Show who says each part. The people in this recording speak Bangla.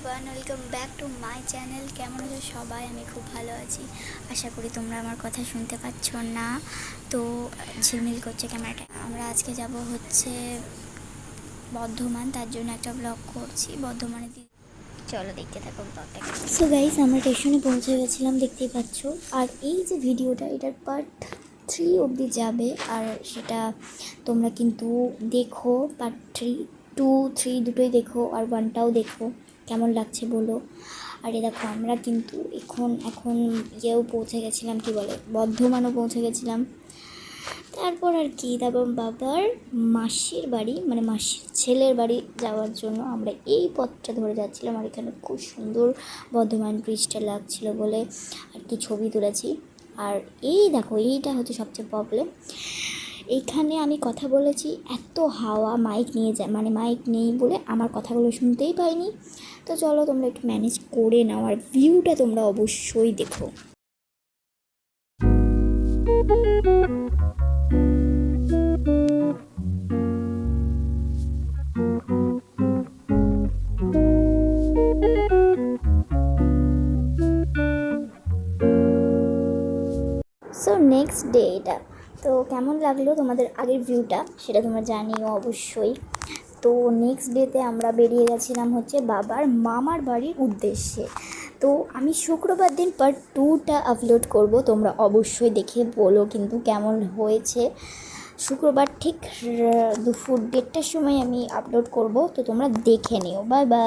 Speaker 1: Everyone welcome back to my channel কেমন আছো সবাই? আমি খুব ভালো আছি। আশা করি তোমরা আমার কথা শুনতে পাচ্ছ না। তো ঝিলমিল করছে ক্যামেরাটা। আমরা আজকে যাব হচ্ছে বর্ধমান। তার জন্য একটা ব্লগ করছি। বর্ধমানে চলো দেখতে থাকো ব্লগটা সো গাইস আমরা স্টেশনে পৌঁছে গেছিলাম, দেখতেই পাচ্ছ। আর এই যে ভিডিওটা, এটার পার্ট থ্রি অবধি যাবে। আর সেটা তোমরা কিন্তু দেখো। পার্ট থ্রি টু থ্রি দুটোই দেখো। আর ওয়ানটাও দেখো। কেমন লাগছে বলো? আর এ দেখো, আমরা কিন্তু এখন এখন ইয়েও পৌঁছে গেছিলাম, কি বলে, বর্ধমানও পৌঁছে গেছিলাম। তারপর আর কি, তারপর বাবার মাসির বাড়ি মানে মাসির ছেলের বাড়ি যাওয়ার জন্য আমরা এই পথটা ধরে যাচ্ছিলাম, আর এখানে খুব সুন্দর বর্ধমান ব্রিজটা লাগছিল বলে আর কি ছবি তুলেছি। আর এই দেখো, এইটা হচ্ছে সবচেয়ে প্রবলেম এইখানে আমি কথা বলেছি, এত হাওয়া মাইক নিয়ে যায় মানে মাইক নেই বলে আমার কথাগুলো শুনতেই পাইনি। তো চলো তোমরা একটু ম্যানেজ করে নাও আর ভিউটা তোমরা অবশ্যই দেখো। সো নেক্সট ডে এটা তো কেমন লাগল তোমাদের আগের ভিউটা সেটা তোমরা জানিও অবশ্যই। তো নেক্সট ডেতে আমরা বেরিয়ে গেছিলাম হচ্ছে বাবার মামার বাড়ির উদ্দেশ্যে। তো আমি শুক্রবার দিন পার্ট টুটা আপলোড করব, তোমরা অবশ্যই দেখে বলো কিন্তু কেমন হয়েছে। শুক্রবার ঠিক দুপুর দেড়টার সময় আমি আপলোড করব, তো তোমরা দেখে নিও। Bye bye